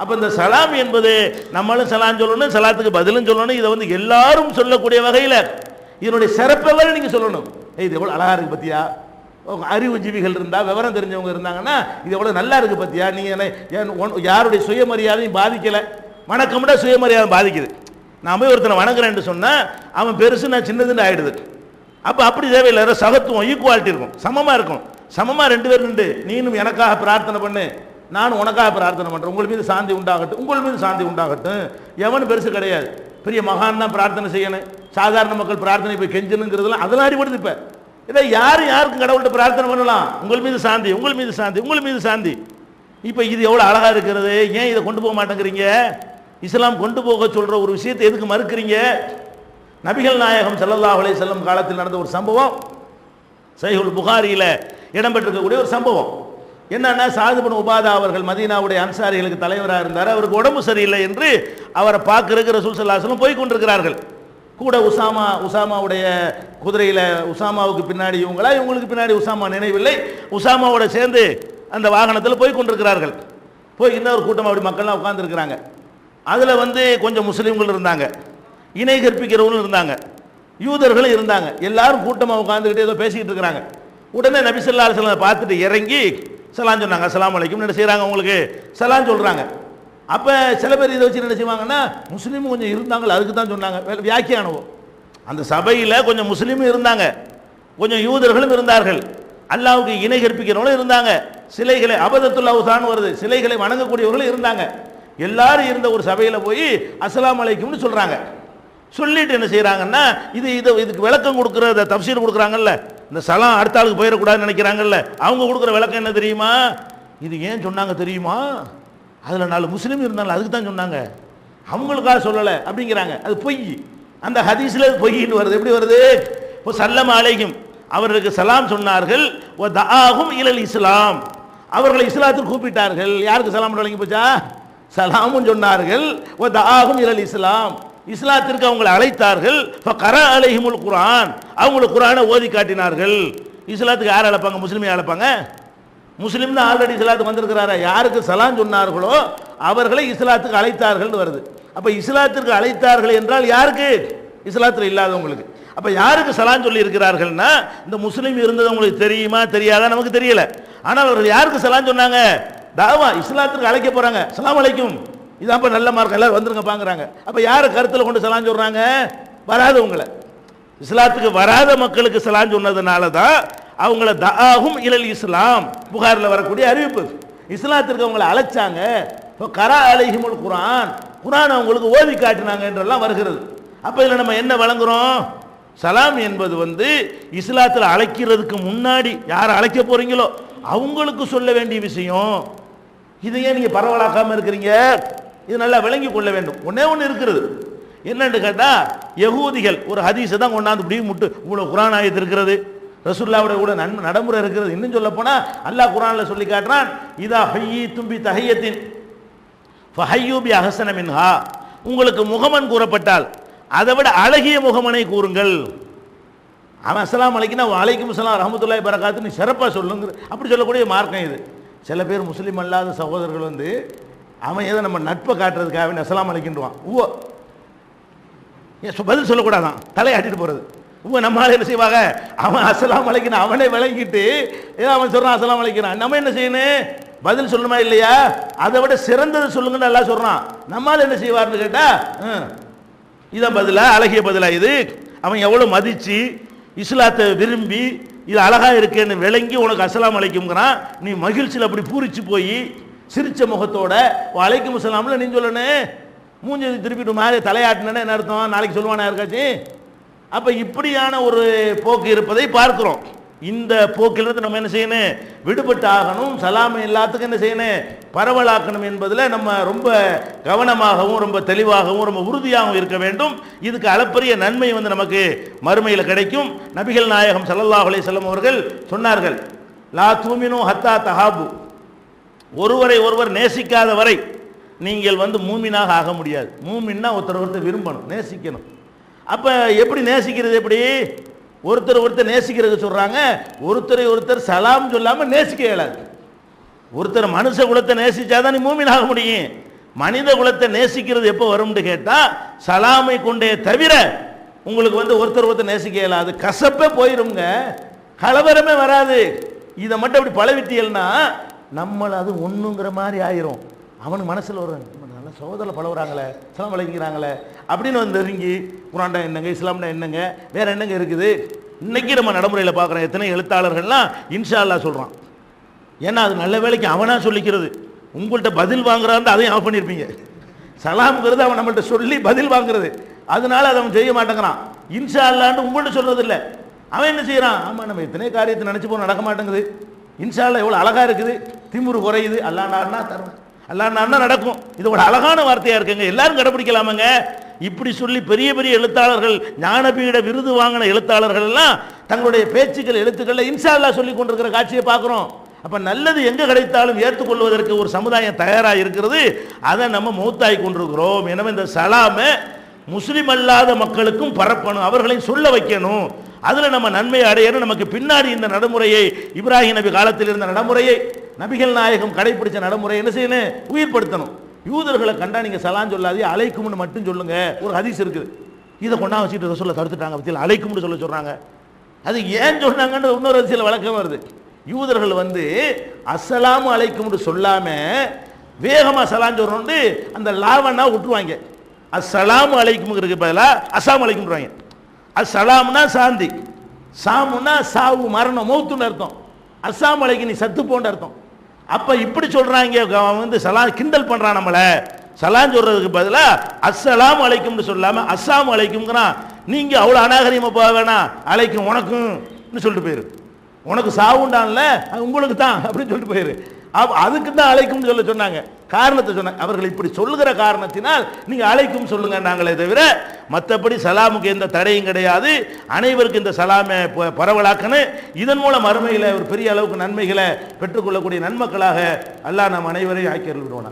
அப்போ இந்த சலாம் என்பது நம்மளும் சலாம் சொல்லணும் சலாத்துக்கு பதிலும் சொல்லணும். இதை வந்து எல்லாரும் சொல்லக்கூடிய வகையில் இதனுடைய சிறப்பை வரை நீங்கள் சொல்லணும். ஏய் இது எவ்வளோ அழகாக இருக்குது பத்தியா? அறிவு ஜீவிகள் இருந்தால் விவரம் தெரிஞ்சவங்க இருந்தாங்கன்னா இது எவ்வளோ நல்லா இருக்குது பத்தியா? நீங்கள் என்ன ஏன் யாருடைய சுயமரியாதையும் பாதிக்கலை. வணக்கம்டா சுயமரியாதை பாதிக்குது. நான் போய் ஒருத்தனை வணங்குறேன்னு சொன்னால் அவன் பெருசு நான் சின்னதுன்னு ஆகிடுது அப்போ அப்படி தேவையில்லை ஏதோ சகத்துவம் ஈக்குவாலிட்டி இருக்கும். சமமாக இருக்கும். சமமாக ரெண்டு பேர் நின்று நீனும் எனக்காக பிரார்த்தனை பண்ணு நானும் உனக்காக பிரார்த்தனை பண்ணுறேன் உங்கள் மீது சாந்தி உண்டாகட்டும். உங்கள் மீது சாந்தி உண்டாகட்டும். எவனும் பெருசு கிடையாது. பெரிய மகான் தான் பிரார்த்தனை செய்யணும். சாதாரண மக்கள் பிரார்த்தனை போய் கெஞ்சணுங்கிறதுலாம் அதெல்லாம் அடிபடுது இப்போ இதை யார் யாருக்கும் கடவுள்கிட்ட பிரார்த்தனை பண்ணலாம்? உங்கள் மீது சாந்தி உங்கள் மீது சாந்தி உங்கள் மீது சாந்தி. இப்போ இது எவ்வளோ அழகாக இருக்கிறது? ஏன் இதை கொண்டு போக மாட்டேங்கிறீங்க? இஸ்லாம் கொண்டு போக சொல்கிற ஒரு விஷயத்தை எதுக்கு மறுக்கிறீங்க? நபிகள் நாயகம் ஸல்லல்லாஹு செல்லும் காலத்தில் நடந்த ஒரு சம்பவம். சைஹுல் புகாரியில் இடம்பெற்றிருக்கக்கூடிய ஒரு சம்பவம். என்னன்னா சாதுபன் உபாதா அவர்கள் மதீனாவுடைய அன்சாரிகளுக்கு தலைவராக இருந்தார். அவருக்கு உடம்பு சரியில்லை என்று அவரை பார்க்கறதுக்கு ரசூல் சல்லாஹலும் போய் கொண்டிருக்கிறார்கள். கூட உசாமா உசாமாவுடைய குதிரையில் உசாமாவுக்கு பின்னாடி இவங்களா இவங்களுக்கு பின்னாடி உசாமா நினைவில்லை. உசாமாவோட சேர்ந்து அந்த வாகனத்தில் போய் கொண்டிருக்கிறார்கள். போய் இன்னொரு கூட்டம் அப்படி மக்கள்லாம் உட்காந்துருக்கிறாங்க அதில் வந்து கொஞ்சம் முஸ்லீம்கள் இருந்தாங்க. இணை கற்பிக்கிறவங்களும் இருந்தாங்க. யூதர்களும் இருந்தாங்க. எல்லாரும் கூட்டமாக உட்காந்துக்கிட்டு ஏதோ பேசிக்கிட்டு இருக்கிறாங்க. உடனே நபிசல்லா அலுவலம் பார்த்துட்டு இறங்கி சலான் சொன்னாங்க. அஸ்ஸலாமு அலைக்கும். என்ன செய்கிறாங்க உங்களுக்கு? சலான் சொல்கிறாங்க அப்போ சில பேர் இதை வச்சு என்ன செய்வாங்கன்னா முஸ்லீமும் கொஞ்சம் இருந்தாங்களே அதுக்கு தான் சொன்னாங்க. வியாக்கியானவோ. அந்த சபையில் கொஞ்சம் முஸ்லீமும் இருந்தாங்க. கொஞ்சம் யூதர்களும் இருந்தார்கள். அல்லாவுக்கு இணை கற்பிக்கிறவங்களும் இருந்தாங்க. சிலைகளை அபதத்துல்லாவுதான் வருது. சிலைகளை வணங்கக்கூடியவர்களும் இருந்தாங்க. எல்லாரும் இருந்த ஒரு சபையில் போய் அஸ்லாம் அலைக்கும்னு சொல்கிறாங்க சொல்லிட்டு என்ன செய்கிறாங்கன்னா இது இது இதுக்கு விளக்கம் கொடுக்குற தப்சீர் கொடுக்குறாங்கல்ல. இந்த சலாம் அடுத்த ஆளுக்கு போயிடக்கூடாதுன்னு நினைக்கிறாங்கல்ல. அவங்க கொடுக்குற விளக்கம் என்ன தெரியுமா? இது ஏன் சொன்னாங்க தெரியுமா? அதில் நாலு முஸ்லீம் இருந்தாலும் அதுக்கு தான் சொன்னாங்க. அவங்களுக்காக சொல்லலை அப்படிங்கிறாங்க. அது பொய். அந்த ஹதீஸில் பொய்ன்னு வருது. எப்படி வருது? இப்போ சல்லம் அலைகும் அவர்களுக்கு சலாம் சொன்னார்கள். ஓ தாகும் இலல் இஸ்லாம். அவர்களை இஸ்லாத்தில் கூப்பிட்டார்கள். யாருக்கு சலாம் வழங்கி போச்சா? சலாமும் சொன்னார்கள். ஓ தாகும் இலல் இஸ்லாம். இஸ்லாத்திற்கு அவங்களை அழைத்தார்கள். இப்போ கர அலைஹிமுல் குரான் அவங்களுக்கு குரானை ஓதி காட்டினார்கள். இஸ்லாத்துக்கு யார் அழைப்பாங்க? முஸ்லீமை அழைப்பாங்க? முஸ்லீம் தான் ஆல்ரெடி இஸ்லாத்துக்கு வந்திருக்கிறாரா? யாருக்கு சலாம் சொன்னார்களோ அவர்களை இஸ்லாத்துக்கு அழைத்தார்கள் வருது. அப்போ இஸ்லாத்திற்கு அழைத்தார்கள் என்றால் யாருக்கு? இஸ்லாத்தில் இல்லாதவங்களுக்கு. அப்போ யாருக்கு சலாம் சொல்லி இருக்கிறார்கள்னா இந்த முஸ்லீம் இருந்தது உங்களுக்கு தெரியுமா தெரியாதா? நமக்கு தெரியல. ஆனால் அவர்கள் யாருக்கு சலாம் சொன்னாங்க? தாவா இஸ்லாத்திற்கு அழைக்க போகிறாங்க சலாம் அலைக்கும். இதான் இப்போ நல்ல மார்க்கம் எல்லாரும் வந்துருங்க பாக்குறாங்க அப்போ யாரை கருத்தில் கொண்டு சலாம் சொல்றாங்க? வராதவங்களை இஸ்லாத்துக்கு வராத மக்களுக்கு சலாம் சொன்னதுனால தான் அவங்கள தஆஹும் இலல் இஸ்லாம். புகாரில் வரக்கூடிய அறிவிப்பு. இஸ்லாத்திற்கு அவங்கள அழைச்சாங்க. இப்போ கரா அலைஹிமுல் குரான் குரான் அவங்களுக்கு ஓதி காட்டினாங்க என்றெல்லாம் வருகிறது. அப்போ இதில் நம்ம என்ன வழங்குறோம்? சலாம் என்பது வந்து இஸ்லாத்தில் அழைக்கிறதுக்கு முன்னாடி யாரை அழைக்க போகிறீங்களோ அவங்களுக்கு சொல்ல வேண்டிய விஷயம். இதையே நீங்கள் பரவலாக்காமல் இருக்கிறீங்க. இது நல்லா விளங்கி கொள்ள வேண்டும். ஒன்னே ஒன்று இருக்கிறது. என்னன்னு கேட்டால் யகூதிகள் ஒரு ஹதீஸை தான் கொண்டாந்து இப்படி முட்டு இவ்வளோ குரான் ஆயத்து இருக்கிறது. ரசூல்லாவுடைய கூட நன்மை நடைமுறை இருக்கிறது. இன்னும் சொல்ல போனால் அல்லாஹ் குரானில் சொல்லி காட்டுறான் இதா ஹையி தும்பி தஹையத்தின் ஃபஹையூபி அஹசன மின்ஹா. உங்களுக்கு முகமன் கூறப்பட்டால் அதை விட அழகிய முகமனை கூறுங்கள். அவன் அஸ்லாம் அலைக்குன்னா அலைக்கும் அஸ்லாம் ரஹமத்துல்லாய் பரகாத்துன்னு சிறப்பாக சொல்லுங்கிற அப்படி சொல்லக்கூடிய மார்க்கம் இது. சில பேர் முஸ்லீம் அல்லாத சகோதரர்கள் வந்து அவன் ஏதோ நம்ம நட்பை காட்டுறதுக்காக வேண்டி அழைக்கின்றான் ஊவோ ஏன் சொ- பதில் சொல்லக்கூடாதான். தலையாட்டிட்டு போகிறது உங்க நம்மளால என்ன செய்வாங்க? அவன் அசலாம் அழைக்கணும் அவனே விளங்கிட்டு ஏதோ அவன் சொல்கிறான் அசலாம் அழைக்கிறான் நம்ம என்ன செய்யணும்? பதில் சொல்லணுமா இல்லையா? அதை விட சிறந்தது சொல்லுங்கன்னு நல்லா சொல்கிறான் நம்மால் என்ன செய்வார்னு கேட்டா ம் இதான் பதிலா? அழகிய பதிலா இது? அவன் எவ்வளோ மதிச்சு இஸ்லாத்தை விரும்பி இது அழகா இருக்கேன்னு விளங்கி உனக்கு அசலாம் அலைக்கும்ங்கிறான். நீ மகிழ்ச்சியில் அப்படி பூரிச்சு போய் சிரிச்ச முகத்தோட அலைக்கும் அஸ்ஸலாம்ல நீ சொல்லணும் மூஞ்சி திருப்பிட்டு மாதிரி தலையாட்டினேன்னு என்ன அர்த்தம்? நாளைக்கு சொல்லுவானா யாருக்காச்சும்? அப்போ இப்படியான ஒரு போக்கு இருப்பதை பார்க்கிறோம். இந்த போக்கிலிருந்து நம்ம என்ன செய்யணும்? விடுபட்டு ஆகணும். சலாமை எல்லாத்துக்கும் என்ன செய்யணும்? பரவலாக்கணும் என்பதில் நம்ம ரொம்ப கவனமாகவும் ரொம்ப தெளிவாகவும் ரொம்ப உறுதியாகவும் இருக்க வேண்டும். இதுக்கு அளப்பரிய நன்மை வந்து நமக்கு மறுமையில் கிடைக்கும். நபிகள் நாயகம் சல்லல்லாஹ் அலைஹி அவர்கள் சொன்னார்கள் லா தூமினோ ஹத்தா தஹாபு. ஒருவரை ஒருவர் நேசிக்காத வரை நீங்கள் வந்து மூமினாக ஆக முடியாது. மூமின்னா ஒருத்தர் ஒருத்தர் விரும்பணும் நேசிக்கணும். அப்போ எப்படி நேசிக்கிறது எப்படி? ஒருத்தர் ஒருத்தர் நேசிக்கிறது சொல்கிறாங்க ஒருத்தரை ஒருத்தர் சலாம் சொல்லாமல் நேசிக்க இயலாது. ஒருத்தர் மனுஷ குலத்தை நேசிச்சாதான் நீ மூமினாக முடியும். மனித குலத்தை நேசிக்கிறது எப்போ வரும்னு கேட்டால் சலாமை கொண்டே தவிர உங்களுக்கு வந்து ஒருத்தர் ஒருத்தர் நேசிக்க இயலாது. கசப்பே போயிருங்க கலவரமே வராது. இதை மட்டும் அப்படி பழவிட்டியல்னா நம்மளை அது ஒன்றுங்கிற மாதிரி ஆயிரும். அவனுக்கு மனசில் வரும் நல்லா நல்ல சோதரில் பழகுறாங்களே சிலம் வழங்கிக்கிறாங்களே அப்படின்னு வந்து நெருங்கி குரான்டா என்னங்க இஸ்லாம்னா என்னங்க வேற என்னங்க இருக்குது? இன்னைக்கு நம்ம நடைமுறையில் பார்க்குறோம் எத்தனை எழுத்தாளர்கள்லாம் இன்ஷா அல்லாஹ் சொல்கிறான் ஏன்னா அது நல்ல வேலைக்கு அவனாக சொல்லிக்கிறது. உங்கள்கிட்ட பதில் வாங்குறான்னு அதையும் ஆஃப் பண்ணியிருப்பீங்க சலாம்ங்கிறது அவன் நம்மள்கிட்ட சொல்லி பதில் வாங்குறது. அதனால அதை அவன் செய்ய மாட்டேங்கிறான். இன்ஷா அல்லான்னு உங்கள்கிட்ட சொல்கிறது இல்லை அவன் என்ன செய்கிறான் ஆமாம் நம்ம இத்தனை காரியத்தை நினச்சி போக நடக்க மாட்டேங்குது. இன்ஷால்லா எவ்வளோ அழகாக இருக்குது. திமுரு குறையுது. அல்லாண்டாருனா தரும் அல்லாண்டாருனா நடக்கும். இது ஒரு அழகான வார்த்தையாக இருக்குங்க. எல்லாரும் கடைபிடிக்கலாமாங்க இப்படி சொல்லி பெரிய பெரிய எழுத்தாளர்கள் ஞானபீட விருது வாங்கின எழுத்தாளர்கள் எல்லாம் தங்களுடைய பேச்சுக்கள் எழுத்துக்களில் இன்ஷால்லா சொல்லி கொண்டிருக்கிற காட்சியை பார்க்குறோம். அப்போ நல்லது எங்கே கிடைத்தாலும் ஏற்றுக்கொள்வதற்கு ஒரு சமுதாயம் தயாராக இருக்கிறது. அதை நம்ம மூத்தாய் கொண்டிருக்கிறோம். எனவே இந்த சலாமை முஸ்லீம் அல்லாத மக்களுக்கும் பரப்பணும். அவர்களையும் சொல்ல வைக்கணும். அதில் நம்ம நன்மை அடையணும். நமக்கு பின்னாடி இந்த நடைமுறையை இப்ராஹிம் நபி காலத்தில் இருந்த நடைமுறையை நபிகள் நாயகம் கடைபிடிச்ச நடைமுறை என்ன செய்யணும்? உயிர்படுத்தணும். யூதர்களை கண்டா நீங்கள் சலான் சொல்லாதே அழைக்கும்னு மட்டும் சொல்லுங்க. ஒரு ஹதீஸ் இருக்குது. இதை கொண்டா வச்சுட்டு ரசூலை தடுத்துட்டாங்க. பத்தியில் அழைக்கும்னு சொல்ல சொல்கிறாங்க அது ஏன் சொன்னாங்கன்றது இன்னொரு சில வழக்கம் வருது. யூதர்கள் வந்து அஸ்ஸலாமு அழைக்கும்னு சொல்லாமல் வேகமாக சலாம் சொல்றோண்டு அந்த லாவனா விட்டுருவாங்க. அஸ்ஸலாமு அழைக்கும்ங்கிறதுக்கு பதிலாக அஸ்ஸாமு அழைக்கும்ன்றாங்க அஸ்ஸலாம்னா சாந்தி சாமுன்னா சாவு மரணம் மௌத்துன்னு அர்த்தம். அஸ்ஸாம் அலைக்கு நீ சத்து போன்ற அர்த்தம். அப்போ இப்படி சொல்கிறாங்க அவன் வந்து சலாம் கிண்டல் பண்ணுறான் நம்மளை. சலான்னு சொல்கிறதுக்கு பதிலாக அஸ்ஸலாம் அலைக்கும்னு சொல்லாமல் அஸ்ஸாம் அழைக்கும்ங்கிறான் நீங்கள் அவ்வளோ அநாகரிகமாக போக வேணாம் அழைக்கும் உனக்கும்னு சொல்லிட்டு போயிரு. உனக்கு சாவுண்டான்ல உங்களுக்கு தான் அப்படின்னு சொல்லிட்டு போயிரு. அதுக்கு தான் அழைக்கும்னு சொல்ல சொன்னாங்க. காரணத்தை சொன்னாங்க அவர்கள் இப்படி சொல்லுகிற காரணத்தினால் நீங்கள் அழைக்கும் சொல்லுங்க நாங்களே தவிர மற்றபடி சலாமுக்கு எந்த தடையும் கிடையாது. அனைவருக்கும் இந்த சலாமை ப- பரவலாக்கணும். இதன் மூலம் அருமையில் ஒரு பெரிய அளவுக்கு நன்மைகளை பெற்றுக்கொள்ளக்கூடிய நன்மக்களாக அல்லாஹ் நம் அனைவரையும் ஆக்கி விடுவானா